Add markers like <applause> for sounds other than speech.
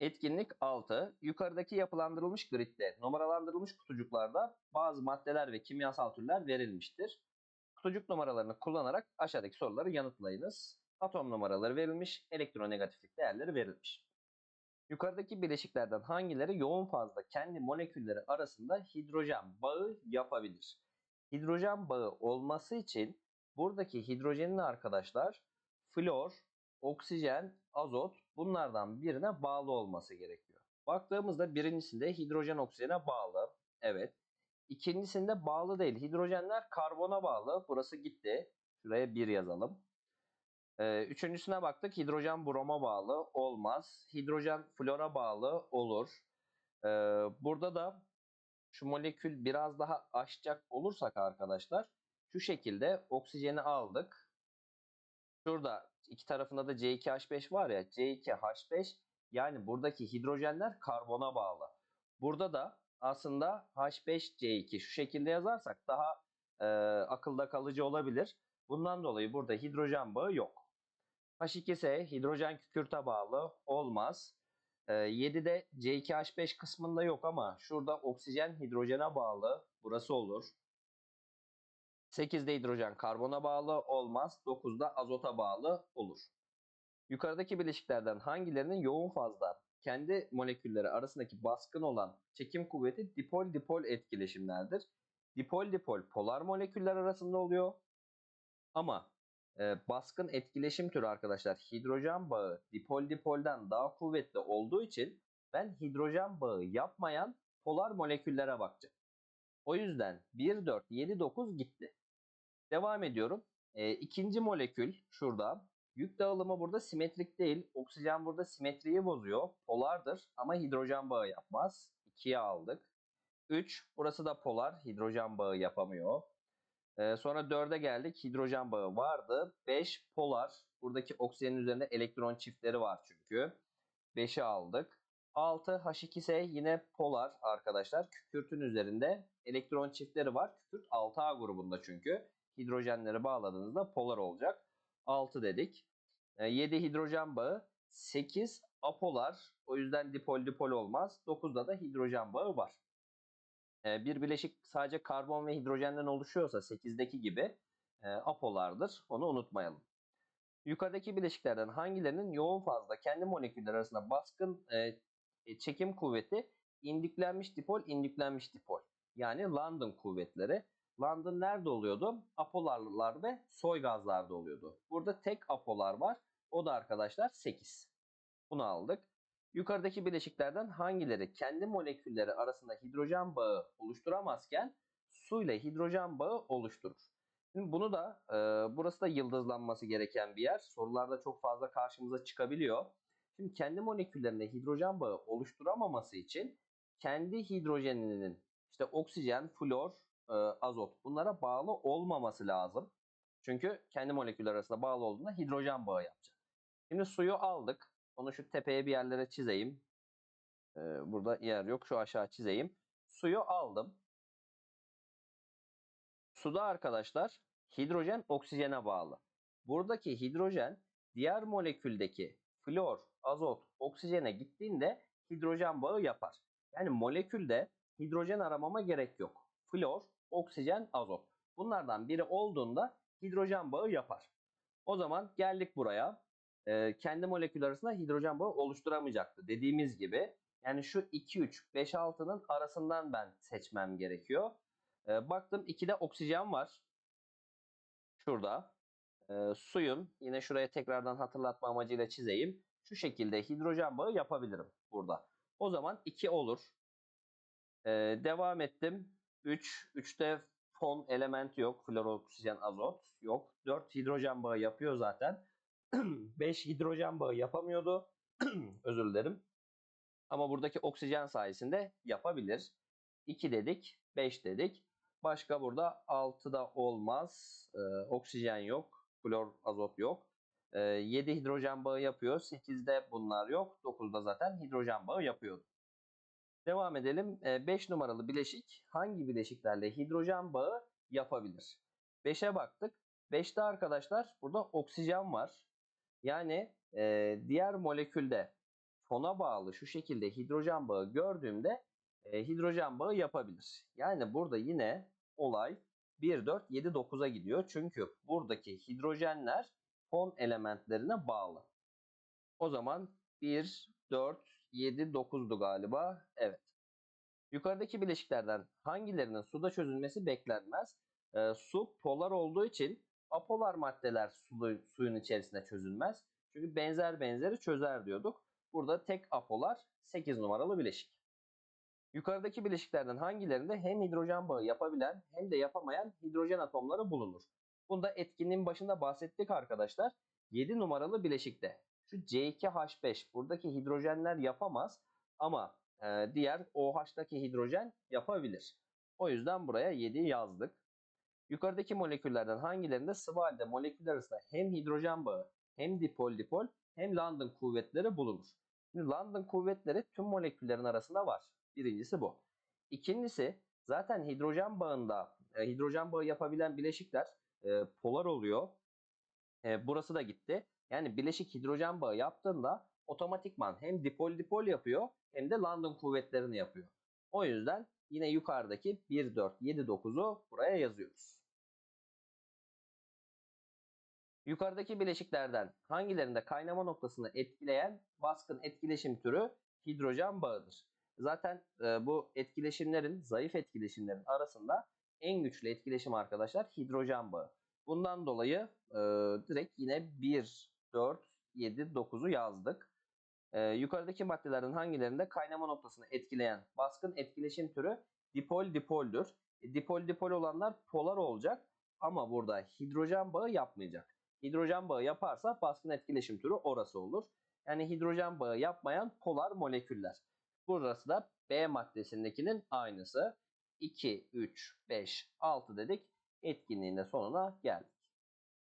Etkinlik 6. Yukarıdaki yapılandırılmış gridde numaralandırılmış kutucuklarda bazı maddeler ve kimyasal türler verilmiştir. Kutucuk numaralarını kullanarak aşağıdaki soruları yanıtlayınız. Atom numaraları verilmiş, elektronegatiflik değerleri verilmiş. Yukarıdaki bileşiklerden hangileri yoğun fazla kendi molekülleri arasında hidrojen bağı yapabilir? Hidrojen bağı olması için buradaki hidrojenin arkadaşlar flor, oksijen, azot bunlardan birine bağlı olması gerekiyor. Baktığımızda birincisinde hidrojen oksijene bağlı. Evet. İkincisinde bağlı değil. Hidrojenler karbona bağlı. Burası gitti. Şuraya 1 yazalım. Ee, üçüncüsüne baktık. Hidrojen broma bağlı. Olmaz. Hidrojen flora bağlı. Olur. Ee, burada da şu molekül biraz daha açacak olursak arkadaşlar şu şekilde oksijeni aldık. Şurada iki tarafında da C2H5 var ya C2H5 yani buradaki hidrojenler karbona bağlı. Burada da aslında H5C2 şu şekilde yazarsak daha e, akılda kalıcı olabilir. Bundan dolayı burada hidrojen bağı yok. H2S hidrojen kükürte bağlı olmaz. E, 7'de C2H5 kısmında yok ama şurada oksijen hidrojene bağlı. Burası olur. 8'de hidrojen karbona bağlı olmaz. 9'da azota bağlı olur. Yukarıdaki bileşiklerden hangilerinin yoğun fazla kendi molekülleri arasındaki baskın olan çekim kuvveti dipol-dipol etkileşimlerdir. Dipol-dipol polar moleküller arasında oluyor. Ama e, baskın etkileşim türü arkadaşlar hidrojen bağı dipol-dipolden daha kuvvetli olduğu için ben hidrojen bağı yapmayan polar moleküllere bakacağım. O yüzden 1, 4, 7, 9 gitti. Devam ediyorum. E, ikinci molekül şurada. Yük dağılımı burada simetrik değil. Oksijen burada simetriyi bozuyor. Polardır ama hidrojen bağı yapmaz. 2'ye aldık. 3. Burası da polar. Hidrojen bağı yapamıyor. Ee, sonra 4'e geldik. Hidrojen bağı vardı. 5 polar. Buradaki oksijenin üzerinde elektron çiftleri var çünkü. 5'i aldık. 6 H2S yine polar arkadaşlar. Kükürtün üzerinde elektron çiftleri var. Kükürt 6A grubunda çünkü. Hidrojenleri bağladığınızda polar olacak. 6 dedik. 7 hidrojen bağı. 8 apolar. O yüzden dipol dipol olmaz. 9'da da hidrojen bağı var. Bir bileşik sadece karbon ve hidrojenden oluşuyorsa 8'deki gibi apolardır. Onu unutmayalım. Yukarıdaki bileşiklerden hangilerinin yoğun fazla kendi moleküller arasında baskın çekim kuvveti indüklenmiş dipol, indüklenmiş dipol. Yani London kuvvetleri. London nerede oluyordu? Apolarlar ve soy gazlarda oluyordu. Burada tek apolar var. O da arkadaşlar 8. Bunu aldık. Yukarıdaki bileşiklerden hangileri kendi molekülleri arasında hidrojen bağı oluşturamazken su ile hidrojen bağı oluşturur? Şimdi bunu da e, burası da yıldızlanması gereken bir yer. Sorularda çok fazla karşımıza çıkabiliyor. Şimdi kendi moleküllerinde hidrojen bağı oluşturamaması için kendi hidrojeninin işte oksijen, flor, e, azot bunlara bağlı olmaması lazım. Çünkü kendi moleküller arasında bağlı olduğunda hidrojen bağı yapacak. Şimdi suyu aldık. Onu şu tepeye bir yerlere çizeyim. Ee, burada yer yok. Şu aşağı çizeyim. Suyu aldım. Suda arkadaşlar hidrojen oksijene bağlı. Buradaki hidrojen diğer moleküldeki flor, azot, oksijene gittiğinde hidrojen bağı yapar. Yani molekülde hidrojen aramama gerek yok. Flor, oksijen, azot. Bunlardan biri olduğunda hidrojen bağı yapar. O zaman geldik buraya. Ee, kendi molekül arasında hidrojen bağı oluşturamayacaktı. Dediğimiz gibi yani şu 2, 3, 5, 6'nın arasından ben seçmem gerekiyor. Ee, baktım 2'de oksijen var. Şurada. Ee, suyun yine şuraya tekrardan hatırlatma amacıyla çizeyim. Şu şekilde hidrojen bağı yapabilirim burada. O zaman 2 olur. devam ettim. 3. 3'te fon element yok. Flor, oksijen, azot yok. 4 hidrojen bağı yapıyor zaten. <clears throat> 5 hidrojen bağı yapamıyordu. <clears throat> Özür dilerim. Ama buradaki oksijen sayesinde yapabilir. 2 dedik, 5 dedik. Başka burada 6'da olmaz. Ee, oksijen yok, flor, azot yok. Ee, 7 hidrojen bağı yapıyor. 8'de bunlar yok. 9'da zaten hidrojen bağı yapıyordu. Devam edelim. 5 ee, numaralı bileşik hangi bileşiklerle hidrojen bağı yapabilir? 5'e baktık. 5'te arkadaşlar burada oksijen var. Yani e, diğer molekülde sona bağlı şu şekilde hidrojen bağı gördüğümde e, hidrojen bağı yapabilir. Yani burada yine olay 1, 4, 7, 9'a gidiyor. Çünkü buradaki hidrojenler fon elementlerine bağlı. O zaman 1, 4, 7, 9'du galiba. Evet. Yukarıdaki bileşiklerden hangilerinin suda çözülmesi beklenmez? Ee, su polar olduğu için apolar maddeler su, suyun içerisinde çözülmez. Çünkü benzer benzeri çözer diyorduk. Burada tek apolar 8 numaralı bileşik. Yukarıdaki bileşiklerden hangilerinde hem hidrojen bağı yapabilen hem de yapamayan hidrojen atomları bulunur? Bunda etkinliğin başında bahsettik arkadaşlar. 7 numaralı bileşikte şu C2H5 buradaki hidrojenler yapamaz ama e, diğer OH'taki hidrojen yapabilir. O yüzden buraya 7 yazdık. Yukarıdaki moleküllerden hangilerinde sıvı halde moleküller arasında hem hidrojen bağı hem dipol dipol hem London kuvvetleri bulunur. London kuvvetleri tüm moleküllerin arasında var. Birincisi bu. İkincisi zaten hidrojen bağında e, hidrojen bağı yapabilen bileşikler e, polar oluyor. E, burası da gitti. Yani bileşik hidrojen bağı yaptığında otomatikman hem dipol dipol yapıyor hem de London kuvvetlerini yapıyor. O yüzden yine yukarıdaki 1, 4, 7, 9'u buraya yazıyoruz. Yukarıdaki bileşiklerden hangilerinde kaynama noktasını etkileyen baskın etkileşim türü hidrojen bağıdır? Zaten e, bu etkileşimlerin, zayıf etkileşimlerin arasında en güçlü etkileşim arkadaşlar hidrojen bağı. Bundan dolayı e, direkt yine 1, 4, 7, 9'u yazdık. E, yukarıdaki maddelerin hangilerinde kaynama noktasını etkileyen baskın etkileşim türü dipol dipoldür. E, dipol dipol olanlar polar olacak ama burada hidrojen bağı yapmayacak. Hidrojen bağı yaparsa baskın etkileşim türü orası olur. Yani hidrojen bağı yapmayan polar moleküller. Burası da B maddesindekinin aynısı. 2, 3, 5, 6 dedik. Etkinliğin de sonuna geldik.